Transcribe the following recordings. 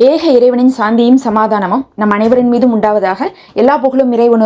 ஏக இறைவனின் சாந்தியும் சமாதானமும் நம் அனைவரின் மீதும் உண்டாவதாக எல்லா புகழும் இறைவன்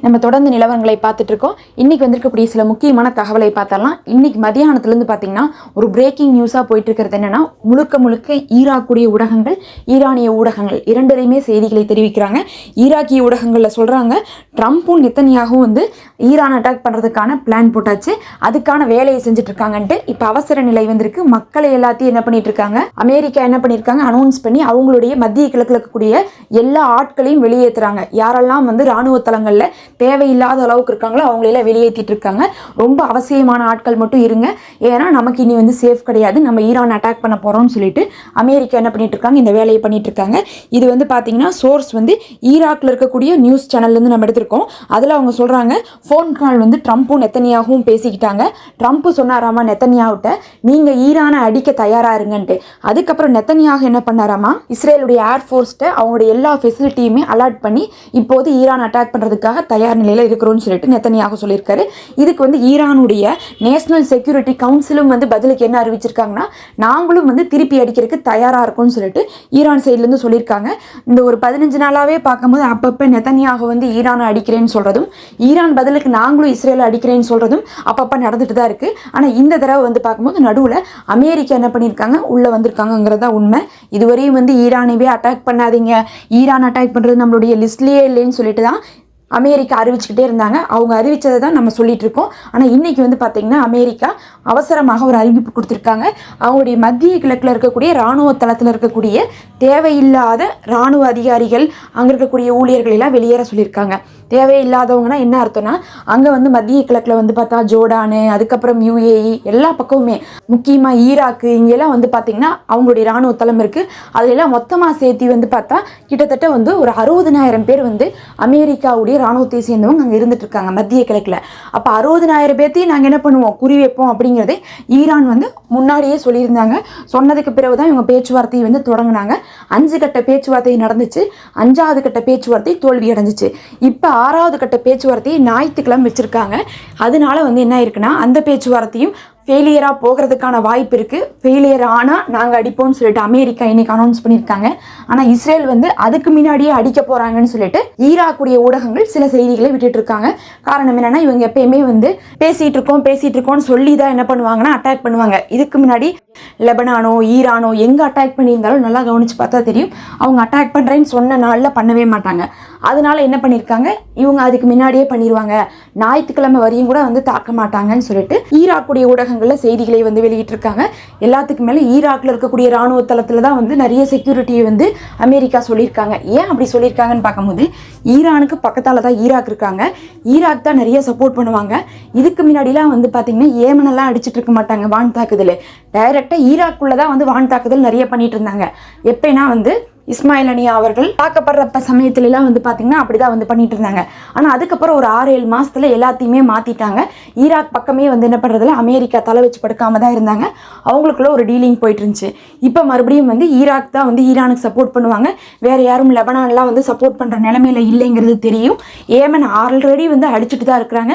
நம்ம தொடர்ந்து நிலவரங்களை பார்த்துட்டு இருக்கோம். இன்னைக்கு வந்திருக்கக்கூடிய சில முக்கியமான தகவலை பார்த்தலாம் இன்னைக்கு மதியானத்துலேருந்து பார்த்தீங்கன்னா ஒரு பிரேக்கிங் நியூஸாக போயிட்டு இருக்கிறது என்னன்னா முழுக்க முழுக்க ஈராக்குடைய ஊடகங்கள் ஈரானிய ஊடகங்கள் இரண்டுலையுமே செய்திகளை தெரிவிக்கிறாங்க. ஈராக்கிய ஊடகங்களில் சொல்கிறாங்க ட்ரம்ப்பும் நித்தனியாகவும் வந்து ஈரான் அட்டாக் பண்ணுறதுக்கான பிளான் போட்டாச்சு. அதுக்கான வேலையை செஞ்சுட்டு இருக்காங்கன்ட்டு இப்போ அவசர நிலை வந்திருக்கு. மக்களை எல்லாத்தையும் என்ன பண்ணிட்டு இருக்காங்க அமெரிக்கா என்ன பண்ணியிருக்காங்க அனௌன்ஸ் பண்ணி அவங்களுடைய மத்திய கிழக்கில் இருக்கக்கூடிய எல்லா ஆட்களையும் வெளியேற்றுறாங்க யாரெல்லாம் வந்து ராணுவ தளங்களில் தேவையில்லாத அளவுக்கு இருக்காங்களோ அவங்களெல்லாம் வெளியேற்றிட்டு இருக்காங்க. ரொம்ப அவசியமான ஆட்கள் மட்டும் இருங்க. ஏன்னா நமக்கு இனி வந்து சேஃப் கிடையாது. நம்ம ஈரான் அட்டாக் பண்ண போகிறோம்னு சொல்லிட்டு அமெரிக்கா என்ன பண்ணிட்டு இருக்காங்க? இந்த வேலையை பண்ணிட்டு இருக்காங்க. இது வந்து பார்த்தீங்கன்னா சோர்ஸ் வந்து ஈராக்கில் இருக்கக்கூடிய நியூஸ் சேனல்லேருந்து நம்ம எடுத்திருக்கோம். அதில் அவங்க சொல்கிறாங்க ஃபோன் கால் வந்து ட்ரம்ப்பும் நெத்தனியாகவும் பேசிக்கிட்டாங்க. ட்ரம்ப்பு சொன்னாராமா நெத்தனியாவிட்ட நீங்கள் ஈரானை அடிக்க தயாராக இருங்கன்ட்டு. அதுக்கப்புறம் நெத்தனியாக என்ன பண்ணாராமா? இஸ்ரேலுடைய ஏர்ஃபோர்ஸ்ட்ட அவங்களுடைய எல்லா ஃபெசிலிட்டியுமே அலாட் பண்ணி இப்போது ஈரான் அட்டாக் பண்ணுறதுக்காக தயார் நிலையில் இருக்கிறோம்னு சொல்லிட்டு நெத்தனியாக சொல்லியிருக்காரு. இதுக்கு வந்து ஈரானுடைய நேஷனல் செக்யூரிட்டி கவுன்சிலும் வந்து பதிலுக்கு என்ன அறிவிச்சிருக்காங்கன்னா நாங்களும் வந்து திருப்பி அடிக்கிறதுக்கு தயாராக இருக்கும்னு சொல்லிட்டு ஈரான் சைட்லேருந்து சொல்லியிருக்காங்க. இந்த ஒரு பதினஞ்சு நாளாகவே பார்க்கும்போது அப்பப்போ நெத்தனியாக வந்து ஈரானை அடிக்கிறேன்னு சொல்கிறதும் ஈரான் பதிலுக்கு நாங்களும் இஸ்ரேலை அடிக்கிறேன்னு சொல்கிறதும் அப்பப்போ நடந்துட்டு தான் இருக்குது ஆனால் இந்த தடவை வந்து பார்க்கும்போது நடுவில் அமெரிக்கா என்ன பண்ணியிருக்காங்க? உள்ளே வந்திருக்காங்கங்கிறது தான் உண்மை. இதுவரையும் வந்து ஈரானைவே அட்டாக் பண்ணாதீங்க. ஈரான் அட்டாக் பண்ணுறது நம்மளுடைய லிஸ்ட்லேயே இல்லைன்னு சொல்லிட்டு தான் அமெரிக்கா அறிவிச்சுக்கிட்டே இருந்தாங்க. அவங்க அறிவித்ததை தான் நம்ம சொல்லிட்டு இருக்கோம். ஆனால் இன்னைக்கு வந்து பார்த்திங்கன்னா அமெரிக்கா அவசரமாக ஒரு அறிவிப்பு கொடுத்துருக்காங்க. அவங்களுடைய மத்திய கிழக்கில் இருக்கக்கூடிய இராணுவ தளத்தில் இருக்கக்கூடிய தேவையில்லாத இராணுவ அதிகாரிகள் அங்கே இருக்கக்கூடிய ஊழியர்கள் எல்லாம் வெளியேற சொல்லியிருக்காங்க. தேவையில்லாதவங்கன்னா என்ன அர்த்தம்னா அங்கே வந்து மத்திய கிழக்கில் வந்து பார்த்தா ஜோர்டானு அதுக்கப்புறம் யூஏஇ எல்லா பக்கமுமே. முக்கியமாக ஈராக்கு இங்கெல்லாம் வந்து பார்த்திங்கன்னா அவங்களுடைய இராணுவ தளம் இருக்குது அதிலெல்லாம் மொத்தமாக சேர்த்து வந்து பார்த்தா கிட்டத்தட்ட வந்து ஒரு அறுபதனாயிரம் பேர் வந்து அமெரிக்காவுடைய இராணுவத்தை சேர்ந்தவங்க அங்கே இருந்துட்டு இருக்காங்க மத்திய கிழக்கில். அப்போ அறுபதனாயிரம் பேர்த்தையும் நாங்கள் என்ன பண்ணுவோம்? குறி வைப்போம் அப்படிங்கிறது ஈரான் வந்து முன்னாடியே சொல்லியிருந்தாங்க. சொன்னதுக்கு பிறகு தான் இவங்க பேச்சுவார்த்தையை வந்து தொடங்கினாங்க. அஞ்சு கட்ட பேச்சுவார்த்தை நடந்துச்சு. அஞ்சாவது கட்ட பேச்சுவார்த்தை தோல்வி அடைஞ்சிச்சு இப்போ ஆறாவது கட்ட பேச்சுவார்த்தையை ஞாயிற்றுக்கிழமை வச்சுருக்காங்க. அதனால வந்து என்ன இருக்குன்னா அந்த பேச்சுவார்த்தையும் ஃபெயிலியராக போகிறதுக்கான வாய்ப்பு இருக்குது ஃபெயிலியர் ஆனால் நாங்கள் அடிப்போம்னு சொல்லிட்டு அமெரிக்கா இன்னைக்கு அனௌன்ஸ் பண்ணியிருக்காங்க. ஆனால் இஸ்ரேல் வந்து அதுக்கு முன்னாடியே அடிக்க போகிறாங்கன்னு சொல்லிட்டு ஈராக்குடைய ஊடகங்கள் சில செய்திகளை விட்டுட்டு இருக்காங்க. காரணம் என்னென்னா இவங்க எப்பயுமே வந்து பேசிகிட்டு இருக்கோம் பேசிகிட்டு இருக்கோம்னு சொல்லி தான் என்ன பண்ணுவாங்கன்னா அட்டாக் பண்ணுவாங்க. இதுக்கு முன்னாடி லெபனானோ ஈரானோ எங்கே அட்டாக் பண்ணியிருந்தாலும் நல்லா கவனித்து பார்த்தா தெரியும். அவங்க அட்டாக் பண்ணுறேன்னு சொன்ன நாளில் பண்ணவே மாட்டாங்க. அதனால என்ன பண்ணியிருக்காங்க இவங்க அதுக்கு முன்னாடியே பண்ணிடுவாங்க ஞாயிற்றுக்கிழமை வரையும் கூட வந்து தாக்க மாட்டாங்கன்னு சொல்லிட்டு ஈராக்குடைய ஊடகங்களில் செய்திகளை வந்து வெளியிட்டிருக்காங்க. எல்லாத்துக்கு மேலே ஈராக்கில் இருக்கக்கூடிய ராணுவ தளத்தில் தான் வந்து நிறைய செக்யூரிட்டியை வந்து அமெரிக்கா சொல்லியிருக்காங்க. ஏன் அப்படி சொல்லியிருக்காங்கன்னு பார்க்கும்போது ஈரானுக்கு பக்கத்தால் தான் ஈராக் இருக்காங்க. ஈராக் தான் நிறைய சப்போர்ட் பண்ணுவாங்க. இதுக்கு முன்னாடிலாம் வந்து பார்த்திங்கன்னா ஏமனெல்லாம் அடிச்சிட்டு இருக்க மாட்டாங்க வான் தாக்குதல். டைரெக்டாக ஈராக்குள்ளே தான் வந்து வான் தாக்குதல் நிறைய பண்ணிட்டு இருந்தாங்க. எப்படின்னா வந்து இஸ்மாயில் அனியா அவர்கள் தாக்கப்படுறப்ப சமயத்துலலாம் வந்து பார்த்திங்கன்னா அப்படி தான் வந்து பண்ணிட்டு இருந்தாங்க ஆனால் அதுக்கப்புறம் ஒரு ஆறு ஏழு மாதத்தில் எல்லாத்தையுமே மாற்றிட்டாங்க ஈராக் பக்கமே வந்து என்ன பண்ணுறதுல அமெரிக்கா தலை வச்சு படுக்காம தான் இருந்தாங்க. அவங்களுக்குள்ள ஒரு டீலிங் போயிட்டு இருந்துச்சு இப்போ மறுபடியும் வந்து ஈராக் தான் வந்து ஈரானுக்கு சப்போர்ட் பண்ணுவாங்க. வேறு யாரும் லெபனான்லாம் வந்து சப்போர்ட் பண்ணுற நிலமையில இல்லைங்கிறது தெரியும். ஏமன் ஆல்ரெடி வந்து அடிச்சுட்டு தான் இருக்கிறாங்க.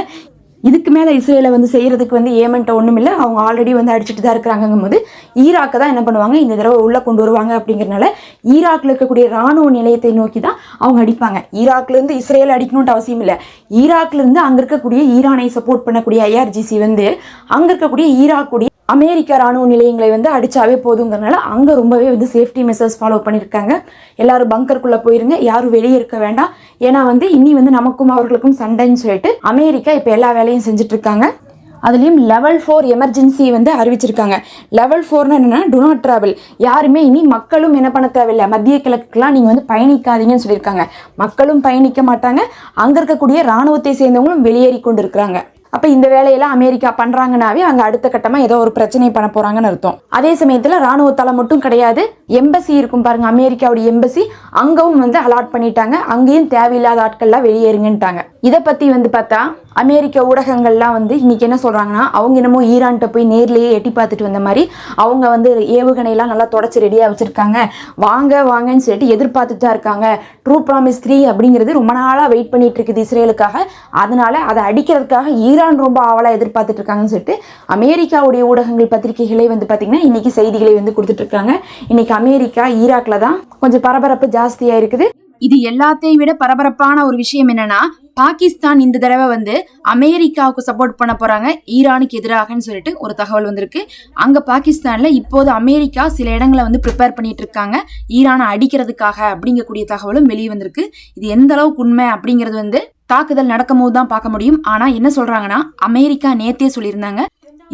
இதுக்கு மேலே இஸ்ரேலை வந்து செய்கிறதுக்கு வந்து ஏமன்ட்ட ஒன்றும் இல்லை அவங்க ஆல்ரெடி வந்து அடிச்சுட்டு தான் இருக்கிறாங்கும் போது ஈராக்கை தான் என்ன பண்ணுவாங்க? இந்த தடவை உள்ளே கொண்டு வருவாங்க அப்படிங்கிறனால ஈராக்கில் இருக்கக்கூடிய இராணுவ நிலையத்தை நோக்கி தான் அவங்க அடிப்பாங்க. ஈராக்லேருந்து இஸ்ரேல் அடிக்கணும்ட்டு அவசியம் இல்லை. ஈராக்லேருந்து அங்கே இருக்கக்கூடிய ஈரானை சப்போர்ட் பண்ணக்கூடிய ஐஆர்ஜிசி வந்து அங்கே இருக்கக்கூடிய ஈராக்குடைய அமெரிக்க ராணுவ நிலையங்களை வந்து அடித்தாவே போதுங்கிறனால அங்கே ரொம்பவே வந்து சேஃப்டி மெஷர்ஸ் ஃபாலோ பண்ணியிருக்காங்க எல்லாரும் பங்கருக்குள்ளே போயிருங்க. யாரும் வெளியே இருக்க வேண்டாம். ஏன்னா வந்து இனி வந்து நமக்கும் அவர்களுக்கும் சண்டைன்னு சொல்லிட்டு அமெரிக்கா இப்போ எல்லா வேலையும் செஞ்சுட்டு இருக்காங்க அதுலேயும் லெவல் ஃபோர் எமர்ஜென்சி வந்து அறிவிச்சிருக்காங்க. லெவல் ஃபோர்னு என்னென்னா டு நாட் ட்ராவல் யாருமே இனி மக்களும் என்ன பண்ண தேவையில்லை. மத்திய கிழக்குலாம் நீங்கள் வந்து பயணிக்காதீங்கன்னு சொல்லியிருக்காங்க. மக்களும் பயணிக்க மாட்டாங்க. அங்கே இருக்கக்கூடிய இராணுவத்தை சேர்ந்தவங்களும் வெளியேறி கொண்டு இருக்கிறாங்க அப்போ இந்த வேலையெல்லாம் அமெரிக்கா பண்ணுறாங்கனாவே அங்கே அடுத்த கட்டமாக ஏதோ ஒரு பிரச்சனை பண்ண போகிறாங்கன்னு அர்த்தம். அதே சமயத்தில் ராணுவ தளம் மட்டும் கிடையாது எம்பசி இருக்கும் பாருங்கள் அமெரிக்காவுடைய எம்பசி அங்கேவும் வந்து அலாட் பண்ணிட்டாங்க அங்கேயும் தேவையில்லாத ஆட்கள்லாம் வெளியேறுங்கன்ட்டாங்க. இதை பற்றி வந்து பார்த்தா அமெரிக்க ஊடகங்கள்லாம் வந்து இன்றைக்கி என்ன சொல்கிறாங்கன்னா அவங்க என்னமோ ஈரான்கிட்ட போய் நேர்லேயே எட்டி பார்த்துட்டு வந்த மாதிரி அவங்க வந்து ஏவுகணையெல்லாம் நல்லா தொடச்சி ரெடியாக வச்சுருக்காங்க. வாங்க வாங்கன்னு சொல்லிட்டு எதிர்பார்த்துட்டு தான் இருக்காங்க. ட்ரூ ப்ராமிஸ் த்ரீ அப்படிங்கிறது ரொம்ப நாளாக வெயிட் பண்ணிகிட்டு இருக்குது இஸ்ரேலுக்காக. அதனால் அதை அடிக்கிறதுக்காக ஈரான் ரொம்ப ஆவலாக எதிர்பார்த்துட்டு இருக்காங்கன்னு சொல்லிட்டு அமெரிக்காவுடைய ஊடகங்கள் பத்திரிகைகளே வந்து பார்த்திங்கன்னா இன்றைக்கி செய்திகளை வந்து கொடுத்துட்ருக்காங்க இன்றைக்கி அமெரிக்கா ஈராக்கில் தான் கொஞ்சம் பரபரப்பு ஜாஸ்தியாக இருக்குது. இது எல்லாத்தையும் விட பரபரப்பான ஒரு விஷயம் என்னன்னா பாகிஸ்தான் இந்த தடவை வந்து அமெரிக்காவுக்கு சப்போர்ட் பண்ண போறாங்க. ஈரானுக்கு எதிராகன்னு சொல்லிட்டு ஒரு தகவல் வந்திருக்கு. அங்க பாகிஸ்தான்ல இப்போது அமெரிக்கா சில இடங்களை வந்து ப்ரிப்பேர் பண்ணிட்டு இருக்காங்க. ஈரானை அடிக்கிறதுக்காக அப்படிங்கக்கூடிய தகவலும் வெளியே வந்திருக்கு. இது எந்த அளவுக்கு உண்மை அப்படிங்கிறது வந்து தாக்குதல் நடக்கும்போது தான் பார்க்க முடியும். ஆனா என்ன சொல்றாங்கன்னா அமெரிக்கா நேத்தே சொல்லியிருந்தாங்க.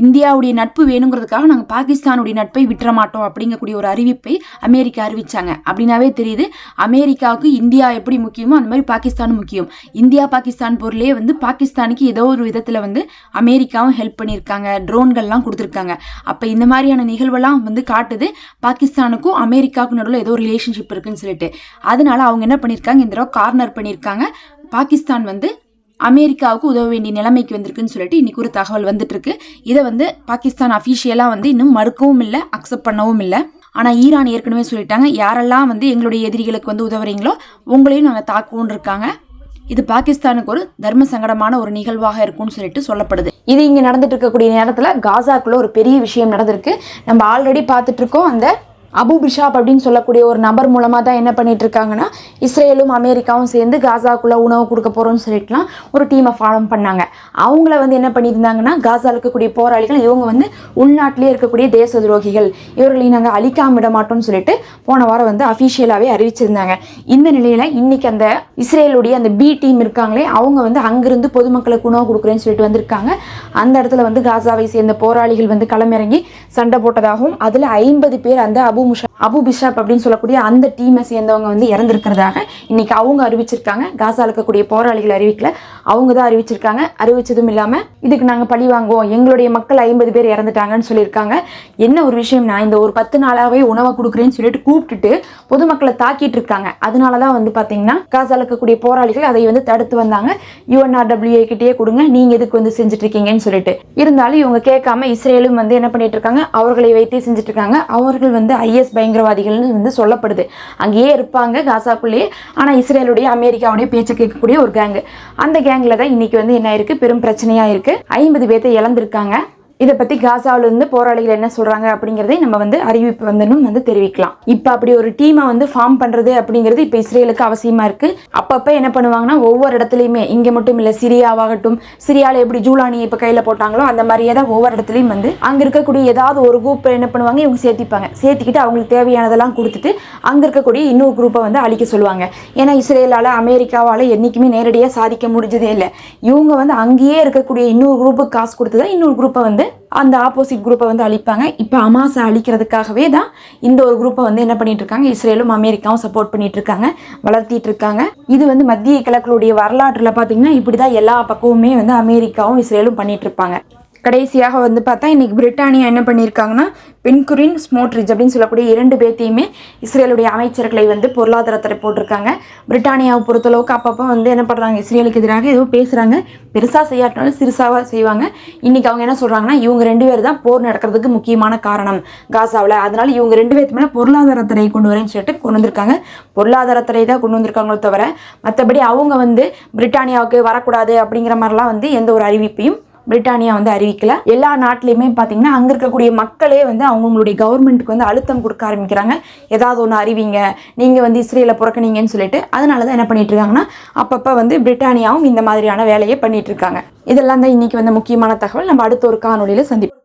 இந்தியாவுடைய நட்பு வேணுங்கிறதுக்காக நாங்கள் பாகிஸ்தானுடைய நட்பை விட்டுற மாட்டோம் அப்படிங்கக்கூடிய ஒரு அறிவிப்பை அமெரிக்கா அறிவிச்சாங்க. அப்படின்னாவே தெரியுது அமெரிக்காவுக்கு இந்தியா எப்படி முக்கியமோ அந்த மாதிரி பாகிஸ்தானும் முக்கியம். இந்தியா பாகிஸ்தான் பொருளே வந்து பாகிஸ்தானுக்கு ஏதோ ஒரு விதத்தில் வந்து அமெரிக்காவும் ஹெல்ப் பண்ணியிருக்காங்க ட்ரோன்கள்லாம் கொடுத்துருக்காங்க. அப்போ இந்த மாதிரியான நிகழ்வெல்லாம் வந்து காட்டுது பாகிஸ்தானுக்கும் அமெரிக்காவுக்கும் நடுவில் ஏதோ ரிலேஷன்ஷிப் இருக்குன்னு சொல்லிட்டு. அதனால அவங்க என்ன பண்ணியிருக்காங்க இந்த தடவை கார்னர் பண்ணியிருக்காங்க. பாகிஸ்தான் வந்து அமெரிக்காவுக்கு உதவ வேண்டிய நிலைமைக்கு வந்திருக்குன்னு சொல்லிட்டு இன்னைக்கு ஒரு தகவல் வந்துட்டு இருக்கு இதை வந்து பாகிஸ்தான் அஃபிஷியலாக வந்து இன்னும் மறுக்கவும் இல்லை அக்செப்ட் பண்ணவும் இல்லை. ஆனால் ஈரான் ஏற்கனவே சொல்லிட்டாங்க யாரெல்லாம் வந்து எங்களுடைய எதிரிகளுக்கு வந்து உதவுறீங்களோ உங்களையும் நாங்கள் தாக்குவோன்னு இருக்காங்க. இது பாகிஸ்தானுக்கு ஒரு தர்ம சங்கடமான ஒரு நிகழ்வாக இருக்கும்னு சொல்லிட்டு சொல்லப்படுது. இது இங்கே நடந்துட்டு இருக்கக்கூடிய நேரத்தில் காசாக்குள்ள ஒரு பெரிய விஷயம் நடந்திருக்கு. நம்ம ஆல்ரெடி பார்த்துட்டு இருக்கோம் அந்த அபு பிஷாப் அப்படின்னு சொல்லக்கூடிய ஒரு நபர் மூலமாக தான் என்ன பண்ணிட்டு இருக்காங்கன்னா இஸ்ரேலும் அமெரிக்காவும் சேர்ந்து காசாக்குள்ளே உணவு கொடுக்க போகிறோம்னு சொல்லிட்டுலாம் ஒரு டீமை ஃபார்ம் பண்ணாங்க. அவங்கள வந்து என்ன பண்ணியிருந்தாங்கன்னா காசா இருக்கக்கூடிய போராளிகள் இவங்க வந்து உள்நாட்டிலே இருக்கக்கூடிய தேச துரோகிகள். இவர்களை நாங்கள் அழிக்காம விட மாட்டோம்னு சொல்லிட்டு போன வாரம் வந்து அஃபிஷியலாகவே அறிவிச்சிருந்தாங்க. இந்த நிலையில் இன்னைக்கு அந்த இஸ்ரேலுடைய அந்த பி டீம் இருக்காங்களே அவங்க வந்து அங்கிருந்து பொதுமக்களுக்கு உணவு கொடுக்குறேன்னு சொல்லிட்டு வந்திருக்காங்க. அந்த இடத்துல வந்து காசாவை சேர்ந்த போராளிகள் வந்து களமிறங்கி சண்டை போட்டதாகவும் அதில் ஐம்பது பேர் அந்த அபு Je. அபு பிஷாப் அப்படின்னு சொல்லக்கூடிய அந்த டீமை சேர்ந்தவங்க வந்து இறந்துருக்கிறதாக இன்னைக்கு அவங்க அறிவிச்சிருக்காங்க. காசா இருக்கக்கூடிய போராளிகள் அறிவிக்கல. அவங்க தான் அறிவிச்சிருக்காங்க. அறிவிச்சதும் இல்லாமல் இதுக்கு நாங்கள் பழி வாங்குவோம். எங்களுடைய மக்கள் ஐம்பது பேர் இறந்துட்டாங்கன்னு சொல்லியிருக்காங்க. என்ன ஒரு விஷயம் நான் இந்த ஒரு பத்து நாளாகவே உணவை கொடுக்குறேன்னு சொல்லிட்டு கூப்பிட்டுட்டு பொதுமக்களை தாக்கிட்டு இருக்காங்க. அதனால தான் வந்து பார்த்தீங்கன்னா காசால இருக்கக்கூடிய போராளிகள் அதை வந்து தடுத்து வந்தாங்க. யூஎன்ஆர்டபிள்யூஏ கிட்டேயே கொடுங்க. நீங்கள் எதுக்கு வந்து செஞ்சுட்டு இருக்கீங்கன்னு சொல்லிட்டு. இருந்தாலும் இவங்க கேட்காம இஸ்ரேலும் வந்து என்ன பண்ணிட்டு இருக்காங்க? அவர்களை வைத்தே செஞ்சுட்டு இருக்காங்க. அவர்கள் வந்து ஐஎஸ் பயங்கரவாதிகள்னு வந்து சொல்லப்படுது. அங்கேயே இருப்பாங்க காசாக்குள்ளேயே. ஆனா இஸ்ரேலுடைய அமெரிக்காவுடைய பேச்சை கேட்கக்கூடிய ஒரு கேங்கு அந்த கேங்கில் தான் இன்னைக்கு வந்து என்ன இருக்குது பெரும் பிரச்சனையா இருக்கு. ஐம்பது பேர்த்தை இழந்திருக்காங்க. இதை பற்றி காசாவிலேருந்து போராளிகள் என்ன சொல்கிறாங்க அப்படிங்கிறதே நம்ம வந்து அறிவிப்பு வந்துன்னு வந்து தெரிவிக்கலாம். இப்போ அப்படி ஒரு டீமை வந்து ஃபார்ம் பண்ணுறது அப்படிங்கிறது இப்போ இஸ்ரேலுக்கு அவசியமாக இருக்குது அப்பப்போ என்ன பண்ணுவாங்கன்னா ஒவ்வொரு இடத்துலையுமே இங்கே மட்டும் இல்லை சிரியாவாகட்டும் சிரியாவில் எப்படி ஜூலானி இப்போ கையில் போட்டாங்களோ அந்த மாதிரியே தான் ஒவ்வொரு இடத்துலையும் வந்து அங்கே இருக்கக்கூடிய ஏதாவது ஒரு குரூப் என்ன பண்ணுவாங்க இவங்க சேர்த்திப்பாங்க. சேர்த்திக்கிட்டு அவங்களுக்கு தேவையானதெல்லாம் கொடுத்துட்டு அங்கே இருக்கக்கூடிய இன்னொரு குரூப்பை வந்து அழிக்க சொல்லுவாங்க. ஏன்னா இஸ்ரேலால் அமெரிக்காவால் என்றைக்குமே நேரடியாக சாதிக்க முடிஞ்சதே இல்லை. இவங்க வந்து அங்கேயே இருக்கக்கூடிய இன்னொரு குரூப்புக்கு காசு கொடுத்து தான் இன்னொரு குரூப்பை வந்து அந்த ஆப்போசிட் குரூப்பை வந்து அழிப்பாங்க. இப்போ அமாசை அழிக்கிறதுக்காகவே தான் இந்த ஒரு குரூப்பை வந்து என்ன பண்ணிட்டு இருக்காங்க இஸ்ரேலும் அமெரிக்காவும் சப்போர்ட் பண்ணிட்டு இருக்காங்க வளர்த்திட்டு இருக்காங்க இது வந்து மத்திய கிழக்குடைய வரலாற்றில் பார்த்தீங்கன்னா இப்படி தான் எல்லா பக்கமுமே வந்து அமெரிக்காவும் இஸ்ரேலும் பண்ணிட்டு இருப்பாங்க கடைசியாக வந்து பார்த்தா இன்னைக்கு பிரிட்டானியா என்ன பண்ணியிருக்காங்கன்னா பென்குரின் ஸ்மோட்ரிஜ் அப்படின்னு சொல்லக்கூடிய இரண்டு பேர்த்தையுமே இஸ்ரேலுடைய அமைச்சர்களை வந்து பொருளாதாரத்தை போட்டிருக்காங்க. பிரிட்டானியாவை பொறுத்தளவுக்கு அப்பப்போ வந்து என்ன பண்ணுறாங்க இஸ்ரேலுக்கு எதிராக ஏதோ பேசுகிறாங்க பெருசாக செய்யாட்டினாலும் சிறுசாக செய்வாங்க. இன்றைக்கி அவங்க என்ன சொல்கிறாங்கன்னா இவங்க ரெண்டு பேர் தான் போர் நடக்கிறதுக்கு முக்கியமான காரணம் காசாவில். அதனால் இவங்க ரெண்டு பேர்த்து மேலே பொருளாதாரத்துறை கொண்டு வரேன்னு சொல்லிட்டு கொண்டு வந்திருக்காங்க. பொருளாதாரத்துறை தான் கொண்டு வந்திருக்காங்களோ தவிர மற்றபடி அவங்க வந்து பிரிட்டானியாவுக்கு வரக்கூடாது அப்படிங்கிற மாதிரிலாம் வந்து எந்த ஒரு அறிவிப்பையும் பிரிட்டானியா வந்து அறிவிக்கல. எல்லா நாட்டிலையுமே பார்த்தீங்கன்னா அங்கே இருக்கக்கூடிய மக்களே வந்து அவங்களுடைய கவர்மெண்ட்டுக்கு வந்து அழுத்தம் கொடுக்க ஆரம்பிக்கிறாங்க. ஏதாவது ஒன்று அறிவிங்க நீங்கள் வந்து இஸ்ரேலை புறக்கணிங்கன்னு சொல்லிட்டு அதனால தான் என்ன பண்ணிட்டு இருக்காங்கன்னா அப்பப்போ வந்து பிரிட்டானியாவும் இந்த மாதிரியான வேலையை பண்ணிட்டு இருக்காங்க இதெல்லாம் தான் இன்னைக்கு வந்து முக்கியமான தகவல். நம்ம அடுத்த ஒரு காணொலியில் சந்திப்போம்.